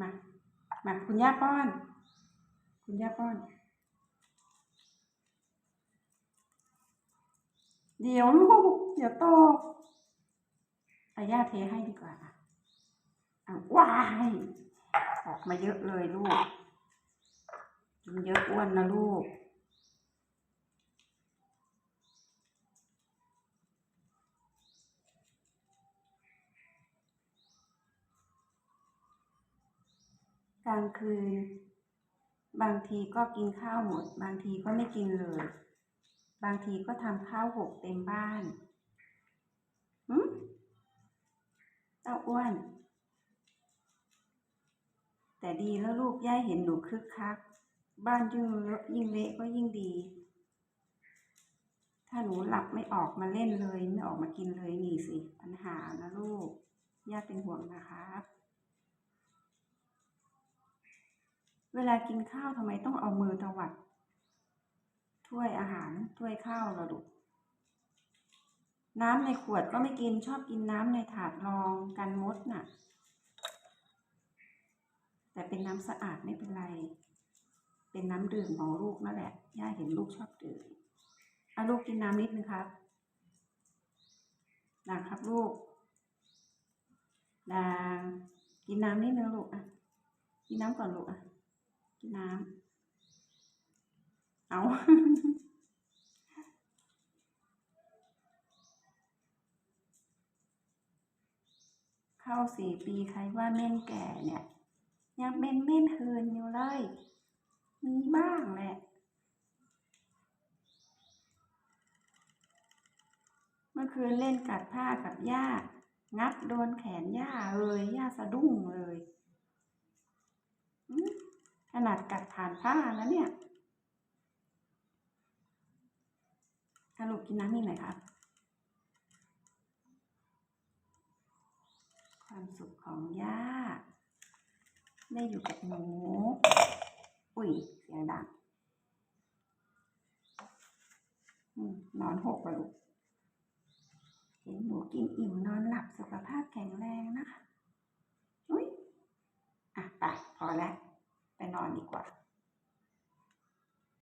มามาคุณย่าป้อน คุณย่าป้อน เดี๋ยวลูก เดี๋ยวโตอาย่าเทให้ดีกว่าอะว้ายออกมาเยอะเลยลูกกินเยอะอ้วนนะลูก กลางคืน บางทีก็กินข้าวหมด บางทีก็ไม่กินเลย บางทีก็ทำข้าวหกเต็มบ้านหืมเต้าอ้วน แต่ดีแล้วลูกย่าเห็นหนูคึกคัก บ้านยิ่งเละยิ่งเละก็ยิ่งดี ถ้าหนูหลับไม่ออกมาเล่นเลย ไม่ออกมากินเลยนี่สิ ปัญหานะลูก ย่าเป็นห่วงนะครับ เวลากินข้าวทำไมต้องเอามือตวัด ถ้วยอาหารถ้วยข้าวล่ะลูกน้ำในขวดก็ไม่กินชอบกินน้ำในถาดรองกันมดน่ะ แต่เป็นน้ำสะอาดไม่เป็นไร เป็นน้ำดื่มของลูกนั่นแหละ ย่าเห็นลูกชอบดื่มอะลูกกินน้ำนิดนึงครับนะครับลูกดางกินน้ำนิดนึงลูกอะ กินน้ำก่อนลูกอะ กินน้ำ เอาเข้าสี่ปีใครว่าเม่นแก่เนี่ย ยังเป็นเม่นเฮินอยู่เลย มีบ้างแหละเมื่อคืนเล่นกัดผ้ากับย่างับโดนแขนย่าเลยย่าสะดุ้งเลยขนาดกัดผ่านผ้าแล้วเนี่ย สรุปกินน้ำนี่หน่อยครับความสุขของย่าได้อยู่กับหนูอุ้ยเสียงดังนอนหกไปลูกเห็นหนูกินอิ่มนอนหลับสุขภาพแข็งแรงนะคะอุ้ยอะไปพอแล้วไปนอนดีกว่า